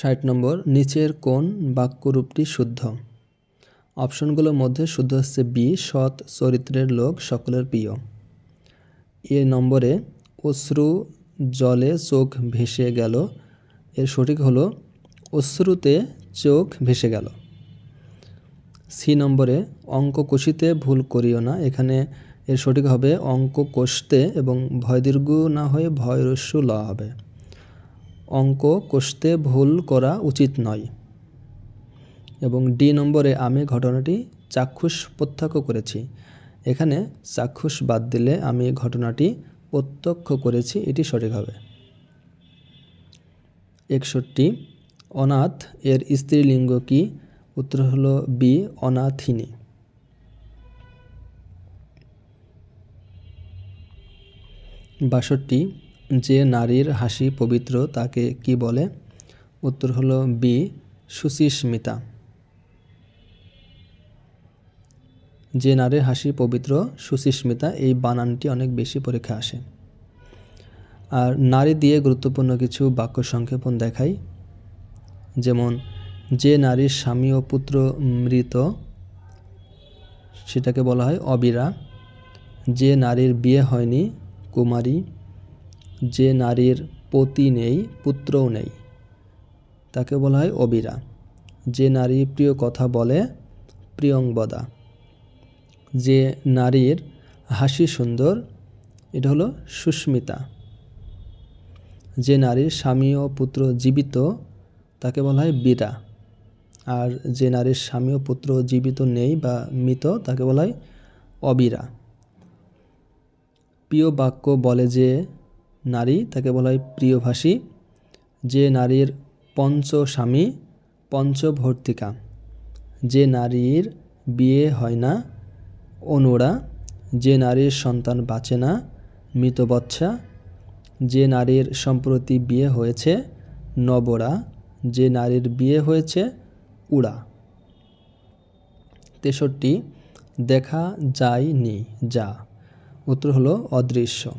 ষাট নম্বর, নিচের কোন বাক্যরূপটি শুদ্ধ। অপশনগুলোর মধ্যে শুদ্ধ হচ্ছে বি সৎ, চরিত্রের লোক, সকলের প্রিয়। এ নম্বরে, অশ্রু জলে চোখ ভেসে গেল। এর সঠিক হলো, অশ্রুতে চোখ ভেসে গেল। সি নম্বরে অঙ্ক কষিতে ভুল করিও না। এখানে এর সঠিক হবে অঙ্ক কষতে এবং ভয় দীর্ঘ না হয়ে ভয় রস্যু ল হবে। অঙ্ক কষতে ভুল করা উচিত নয়। এবং ডি নম্বরে আমি ঘটনাটি চাক্ষুষ প্রত্যক্ষ করেছি। এখানে চাক্ষুষ বাদ দিলে আমি ঘটনাটি প্রত্যক্ষ করেছি, এটি সঠিক হবে। একষট্টি, অনাথ এর স্ত্রীলিঙ্গ কি? উত্তর হলো বি, অনাথিনী। বাষট্টি যে নারীর হাসি পবিত্র তাকে কি বলে? উত্তর হলো বি, সুচিস্মিতা। যে নারীর হাসি পবিত্র, সুচিস্মিতা, এই বানানটি অনেক বেশি পরীক্ষা আসে। আর নারী দিয়ে গুরুত্বপূর্ণ কিছু বাক্য সংক্ষেপণ দেখাই। যেমন, যে নারীর স্বামী ও পুত্র মৃত, সেটাকে বলা হয় অবিরা। যে নারীর বিয়ে হয়নি, কুমারী যে নারীর পতি নেই, পুত্রও নেই। তাকে বলা হয় অবিরা। যে নারী প্রিয় কথা বলে প্রিয়ংবদা যে নারীর হাসি সুন্দর, এটা হলো সুস্মিতা। যে নারীর স্বামী ও পুত্র জীবিত, তাকে বলা হয় বীরা। আর যে নারীর স্বামী ও পুত্র জীবিত নেই বা মৃত, তাকে বলা হয় অবিরা। প্রিয় বাক্য বলে যে নারী, তাকে বলা হয় প্রিয়ভাষী। যে নারীর পঞ্চ স্বামী পঞ্চভর্তিকা। যে নারীর বিয়ে হয় না, অনুরা। যে নারীর সন্তান বাঁচে না মৃত বচ্চা যে নারীর সম্প্রতি বিয়ে হয়েছে, নবরা। যে নারীর বিয়ে হয়েছে, উড়া। তেষট্টি, দেখা যায়নি যা। উত্তর হলো অদৃশ্য।